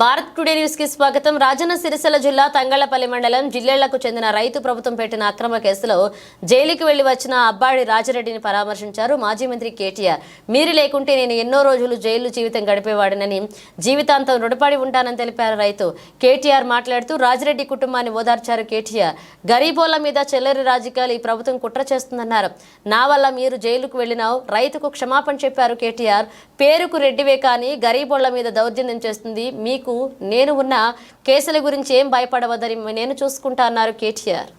Bharat today న్యూస్కి స్వాగతం. రాజన్న సిరిసిల్ల జిల్లా తంగళ్ళపల్లి మండలం జిల్లెళ్ళకు చెందిన రైతు ప్రభుత్వం పెట్టిన అక్రమ కేసులో జైలుకి వెళ్ళి వచ్చిన అబ్బాడి రాజరెడ్డిని పరామర్శించారు మాజీ మంత్రి కేటీఆర్. మీరు లేకుంటే నేను ఎన్నో రోజులు జైలు జీవితం గడిపేవాడినని జీవితాంతం రుణపడి ఉంటానని తెలిపారు రైతు. కేటీఆర్ మాట్లాడుతూ రాజరెడ్డి కుటుంబాన్ని ఓదార్చారు కేటీఆర్. గరీబోల మీద చెల్లరి రాజకీయాలు ఈ ప్రభుత్వం కుట్ర చేస్తుందన్నారు. నా వల్ల మీరు జైలుకు వెళ్ళినావు రైతుకు క్షమాపణ చెప్పారు కేటీఆర్. పేరుకు రెడ్డివే కానీ గరీబోళ్ళ మీద దౌర్జన్యం చేస్తుంది మీకు నేను ఉన్న కేసుల గురించి ఏం భయపడవద్దని నేను చూసుకుంటా అన్నారు కేటీఆర్.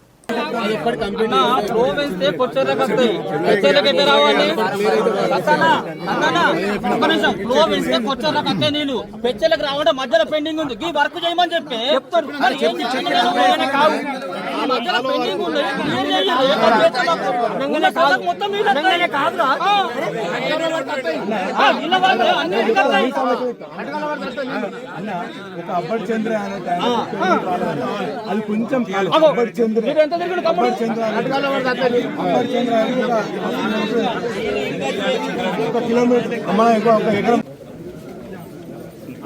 నీళ్ళు పెచ్చెళ్ళకి రావడం మధ్యలో పెండింగ్ ఉంది. ఈ వర్క్ చేయమని చెప్పి. చెప్తారు. వాళ్ళు అన్న ఒక అబ్బర్ చంద్ర అది కొంచెం కాదు. చంద్ర మీరు చంద్ర అనే- చంద్ర ఒక కిలోమీటర్ అమ్మ ఒక ఎకరం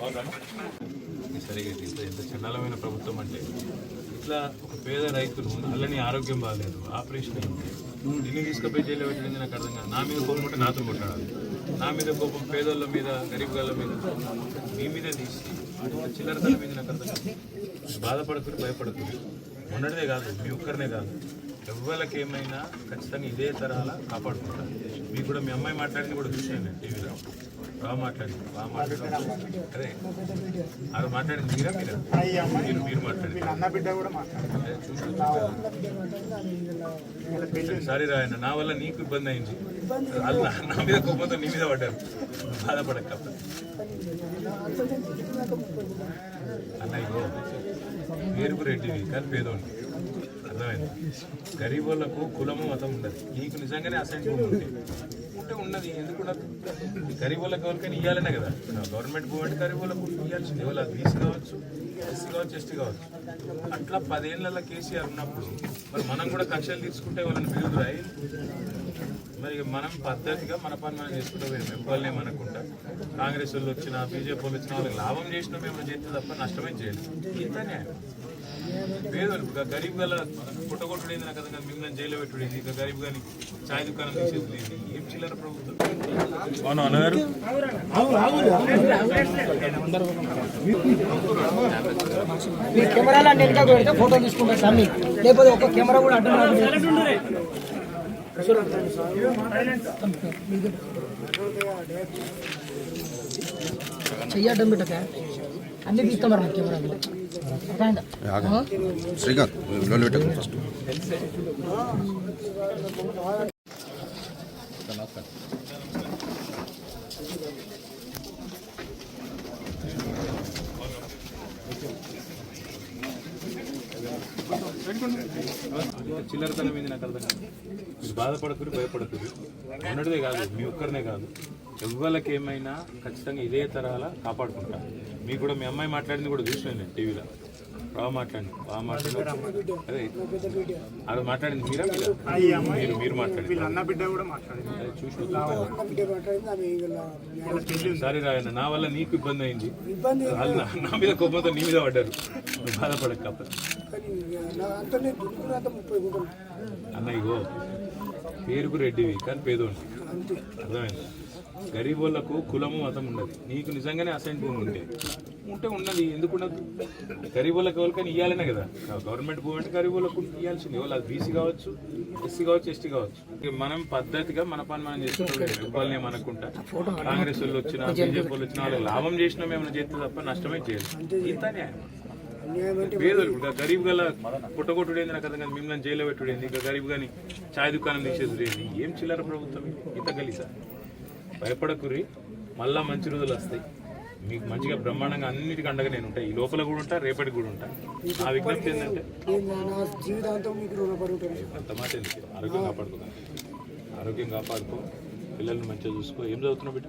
అర్థంగా సరిగా ఎంత చండాలమైన ప్రభుత్వం అంటే ఇట్లా ఒక పేద రైతులు అల్లని ఆరోగ్యం బాగాలేదు ఆపరేషన్ అయింది. నిన్ను తీసుకుపోయి జైల్లో పెట్టింది నాకు అర్థం కాదు. నా మీద కోపం నాతో కొట్టాడు నా మీద కోపం పేదోళ్ళ మీద గరీబ్ గాళ్ళ మీద. మీ మీద తీసి చిల్లరతల మీద నాకు అర్థం కాదు. బాధపడుతుంది భయపడుతుంది మొన్నటిదే కాదు మీ ఒక్కరినే కాదు. ఎవ్వరికి ఏమైనా ఖచ్చితంగా ఇదే తరాల కాపాడుకుంటారు. మీకు కూడా మీ అమ్మాయి మాట్లాడింది కూడా చూసాను నేను టీవీలో బాగా మాట్లాడింది. బాగా మాట్లాడింది అదే అది మాట్లాడింది మీరా మీరా? మీరు మీరు మాట్లాడింది మాట్లాడారు సారీ రాయన్న నా వల్ల నీకు ఇబ్బంది అయింది. వాళ్ళు నా- మీద కోపంతో నీ మీద పడ్డారు. బాధపడక అన్నయ్యో ఇగో పేరుకు రెడ్డివి కానీ పేదోండి అర్థమైంది. గరీబ్ వాళ్ళకు కులము మతం ఉండదు. నీకు నిజంగానే అసైన్ ఉంటుంది. ఉంటే ఉన్నది ఎందుకు ఉండదు? గరీబ్ వాళ్ళకి ఎవరికైనా ఇవ్వాలనే కదా. గవర్నమెంట్ గవర్నమెంట్ గరీబ్ వాళ్ళకు ఇవ్వాల్సింది ఎవరు బీసీ కావచ్చు ఎస్సీ కావచ్చు ఎస్టీ కావచ్చు. అట్లా పదేళ్ళ కేసీఆర్ ఉన్నప్పుడు మరి మనం కూడా కక్షలు తీసుకుంటే వాళ్ళని పిలుదురాయి మరి మనం పద్ధతిగా మన పని మనం చేసుకుంటూ పోయాం ఎంపల్ని మనకుంటా. కాంగ్రెస్ వాళ్ళు వచ్చినా బీజేపీ వాళ్ళు వచ్చినా వాళ్ళకి లాభం చేసినా మేము చేస్తే తప్ప నష్టమే చేయాలి. ఇంతనే పేదలు ఇక గరీబ్ గల పుట్టగొట్టుడు ఏంది నాకు అర్థం మిమ్మల్ని జైల్లో పెట్టుడు ఇక గరీబ్ గాని ఛాయ్ దుకాణం తీసేది ఏం చిల్లర ప్రభుత్వం అవును అన్నగారు మీ కెమెరాలు పెడితే ఫోటో తీసుకుంటారు సార్ మీకు. లేకపోతే ఒక కెమెరా కూడా అడ్డం రాదు. చెయ్యి అడ్డం పెట్టక అన్ని తీస్తాం మరి కెమెరా అర్థమైందా? ఆ? శ్రీకాంత్ లోన్ పెట్టకు ఫస్ట్. చిల్లరతనం ఏంది నాకు అర్థం కాదు మీరు బాధపడకూడదు భయపడకూడదు. మొన్నటిదే కాదు మీ ఒక్కరినే కాదు. ఎవ్వరికి ఏమైనా ఖచ్చితంగా ఇదే తరహాల కాపాడుకుంటా. మీకు కూడా మీ అమ్మాయి మాట్లాడింది కూడా చూసాను నేను టీవీలో. బాగా మాట్లాడింది బాగా మాట్లాడి అదే. అది మాట్లాడింది మీరా మీరా? మీరు మీరు మాట్లాడింది అన్న బిడ్డ కూడా మాట్లాడారు అదే చూసి సారీ రాయన్న. నా వల్ల నీకు ఇబ్బంది అయింది. వాళ్ళు నా- మీద కోపంతో నీ మీద పడ్డారు. బాధపడక అన్న ఇగో పేరుకు రెడ్డివి కానీ పేదోండి అర్థమైంది? గరీబ్ వాళ్ళకు కులము మతం ఉండదు. నీకు నిజంగానే అసైన్ భూమి ఉంటే. ఉంటే ఉన్నది ఎందుకు ఉండదు? గరీబ్ వాళ్ళకి ఎవరికైనా ఇవ్వాలనే కదా. గవర్నమెంట్ భూమి అంటే గరీబ్ వాళ్ళకు ఇవ్వాల్సింది వాళ్ళు అది బీసీ కావచ్చు ఎస్సీ కావచ్చు ఎస్టీ కావచ్చు. మనం పద్ధతిగా మన పని మనం చేసుకుంటాం ఇవ్వాలని ఏమనుకుంటా కాంగ్రెస్ వాళ్ళు వచ్చినా బీజేపీ వాళ్ళు వచ్చినా వాళ్ళకి లాభం చేసినా మేము చేస్తే తప్ప నష్టమే చేయాలి. ఇంత పేదలు గరీబ్ గల పుట్టగొట్టుడు ఏంది నాకు అర్థం కాదు మిమ్మల్ని జైల్లో పెట్టుడు ఏంది ఇంకా గరీబ్ కానీ ఛాయ్ దుకాణం తీసేది ఏంది? ఏం చిల్లర ప్రభుత్వం ఇంత కలిసా భయపడకురి మళ్ళా మంచి రోజులు వస్తాయి. మీకు మంచిగా బ్రహ్మాండంగా అన్నిటికీ అండగా నేను ఉంటా. ఈ లోపల కూడా ఉంటా రేపటి కూడా ఉంటా. నా విజ్ఞప్తి ఏంటంటే అంత మాట ఎందుకు? ఆరోగ్యం కాపాడుకో. ఆరోగ్యం కాపాడుకో. పిల్లల్ని మంచిగా చూసుకో. ఏం చదువుతున్నావు బిడ్డ?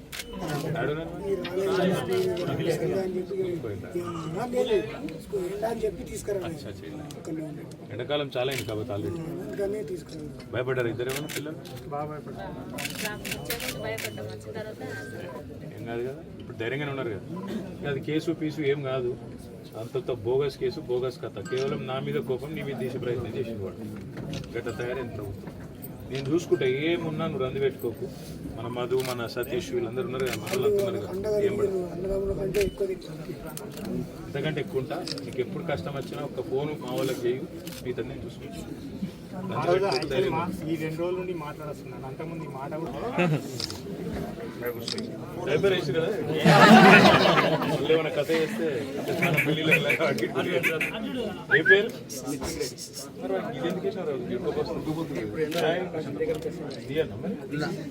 ఎండాకాలం చాలా అయింది కాబట్టి ఆల్రెడీ భయపడ్డారు ఇద్దరేమన్నా పిల్లలు? ఏం కాదు కదా ఇప్పుడు ధైర్యంగానే ఉన్నారు కదా. అది కేసు పీసు ఏం కాదు. అంతంత బోగస్ కేసు బోగస్ కథ. కేవలం నా మీద కోపం నీ మీద తీసే ప్రయత్నం చేసిన వాడు. గట్ట తయారైంది ప్రభుత్వం. నేను చూసుకుంటా ఏమున్నా నువ్వు రంది పెట్టుకోకు. మన మధు మన సతీష్ వీళ్ళందరూ ఉన్నారు కదా మన వాళ్ళంతా ఉన్నారు కదా. ఏం పడదు అన్నదమ్ముల కంటే ఎక్కువ ఉంటా? నీకు ఎప్పుడు కష్టం వచ్చినా ఒక ఫోన్ మా వాళ్ళకి చేయు మిగతా నేను చూసుకుంటా రంది పెట్టుకోకు, ధైర్యంగా ఉండు. ఈ రెండు రోజుల నుండి మాట్లాడుతున్నాను అంతకుముందు ఈ మాట కూడా డైపర్ వేసి కదా? మళ్ళీ ఏమైనా కథ చేస్తే చాలా పెళ్ళిళ్ళు వెళ్ళాక అటు ఇటు తిరిగేస్తారు. ఏ పేరు? మరి వాడికి ఇది ఎందుకు